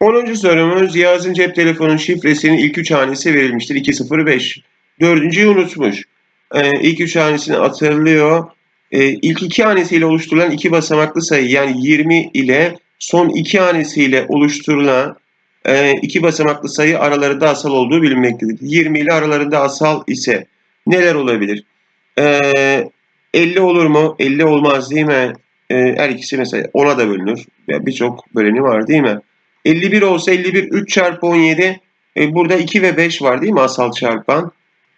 10. sorumuz Yağız'ın cep telefonun şifresinin ilk üç hanesi verilmiştir. 205. Dördüncüyü unutmuş. Ee, ilk üç hanesini hatırlıyor. Ee, ilk iki hanesiyle oluşturulan iki basamaklı sayı yani 20 ile son iki hanesiyle oluşturulan e, iki basamaklı sayı aralarında asal olduğu bilinmektedir. 20 ile aralarında asal ise neler olabilir? Ee, 50 olur mu? 50 olmaz değil mi? Ee, her ikisi mesela 10'a da bölünür. Birçok böleni var değil mi? 51 olsa 51 3 çarpı 17. E, burada 2 ve 5 var değil mi asal çarpan?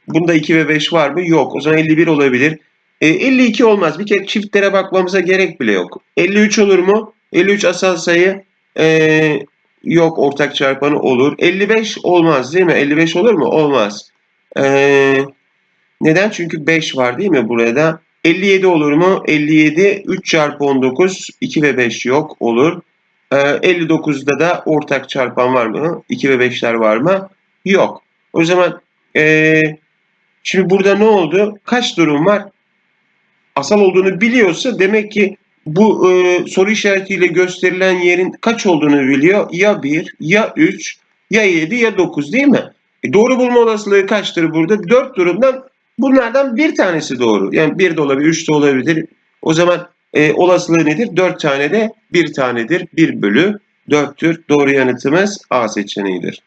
Bunda 2 ve 5 var mı? Yok. O zaman 51 olabilir. E, 52 olmaz. Bir kere çiftlere bakmamıza gerek bile yok. 53 olur mu? 53 asal sayı. E, yok ortak çarpanı olur. 55 olmaz değil mi? 55 olur mu? Olmaz. E, neden? Çünkü 5 var değil mi burada? 57 olur mu? 57 3 çarpı 19 2 ve 5 yok olur. Ee, 59'da da ortak çarpan var mı? 2 ve 5'ler var mı? Yok. O zaman ee, şimdi burada ne oldu? Kaç durum var? Asal olduğunu biliyorsa demek ki bu e, soru işaretiyle gösterilen yerin kaç olduğunu biliyor. Ya 1, ya 3, ya 7, ya 9 değil mi? E, doğru bulma olasılığı kaçtır burada? 4 durumdan bunlardan bir tanesi doğru. Yani 1 de olabilir, 3 de olabilir. O zaman e, olasılığı nedir? 4 tane de 1 tanedir. 1 bölü 4'tür. Doğru yanıtımız A seçeneğidir.